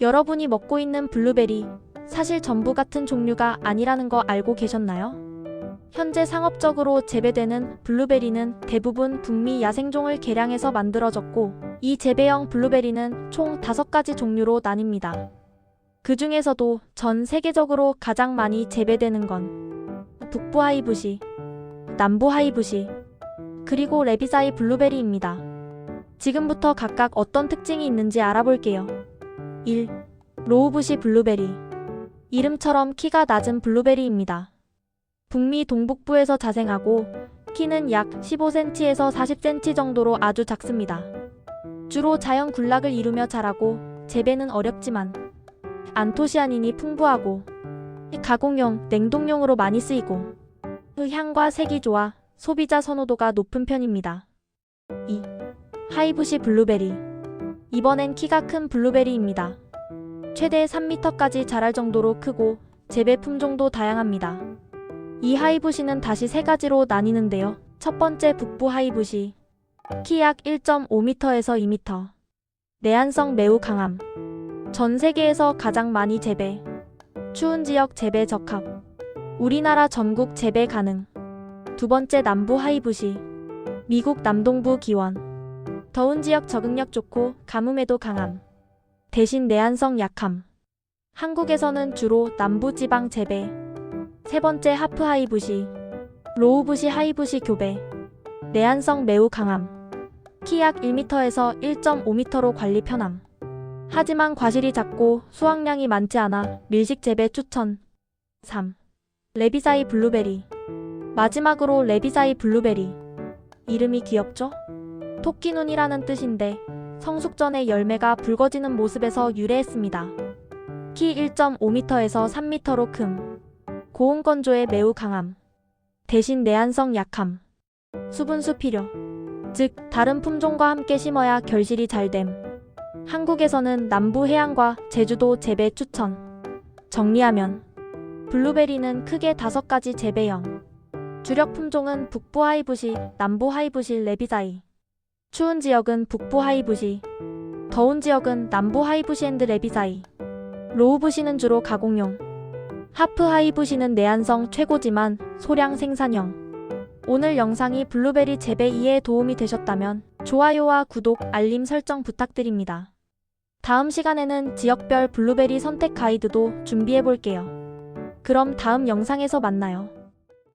여러분이 먹고 있는 블루베리, 사실 전부 같은 종류가 아니라는 거 알고 계셨나요? 현재 상업적으로 재배되는 블루베리는 대부분 북미 야생종을 개량해서 만들어졌고, 이 재배형 블루베리는 총 5가지 종류로 나뉩니다. 그 중에서도 전 세계적으로 가장 많이 재배되는 건 북부 하이브시, 남부 하이브시, 그리고 레비사이 블루베리입니다. 지금부터 각각 어떤 특징이 있는지 알아볼게요. 1. 로우부시 블루베리. 이름처럼 키가 낮은 블루베리입니다. 북미 동북부에서 자생하고 키는 약 15cm에서 40cm 정도로 아주 작습니다. 주로 자연 군락을 이루며 자라고 재배는 어렵지만 안토시아닌이 풍부하고 가공용, 냉동용으로 많이 쓰이고 그 향과 색이 좋아 소비자 선호도가 높은 편입니다. 2. 하이브시 블루베리. 이번엔 키가 큰 블루베리입니다. 최대 3m까지 자랄 정도로 크고 재배 품종도 다양합니다. 이 하이브시는 다시 세 가지로 나뉘는데요. 첫 번째 북부 하이브시. 키 약 1.5m에서 2m. 내한성 매우 강함. 전 세계에서 가장 많이 재배. 추운 지역 재배 적합. 우리나라 전국 재배 가능. 두 번째 남부 하이브시. 미국 남동부 기원. 더운 지역 적응력 좋고 가뭄에도 강함. 대신 내한성 약함. 한국에서는 주로 남부 지방 재배. 세 번째 하프 하이브시. 로우 부시 하이브시 교배. 내한성 매우 강함. 키 약 1m에서 1.5m로 관리 편함. 하지만 과실이 작고 수확량이 많지 않아 밀식 재배 추천. 3. 레비사이 블루베리. 마지막으로 레비사이 블루베리. 이름이 귀엽죠? 토끼눈이라는 뜻인데 성숙 전에 열매가 붉어지는 모습에서 유래했습니다. 키 1.5m에서 3m로 큼. 고온 건조에 매우 강함. 대신 내한성 약함. 수분수 필요. 즉 다른 품종과 함께 심어야 결실이 잘 됨. 한국에서는 남부 해안과 제주도 재배 추천. 정리하면 블루베리는 크게 다섯 가지 재배형. 주력 품종은 북부 하이브시, 남부 하이브시 레비사이. 추운 지역은 북부 하이브시, 더운 지역은 남부 하이브시 앤드 레비사이. 로우부시는 주로 가공용. 하프 하이브시는 내한성 최고지만 소량 생산형. 오늘 영상이 블루베리 재배 이해에 도움이 되셨다면 좋아요와 구독, 알림 설정 부탁드립니다. 다음 시간에는 지역별 블루베리 선택 가이드도 준비해 볼게요. 그럼 다음 영상에서 만나요.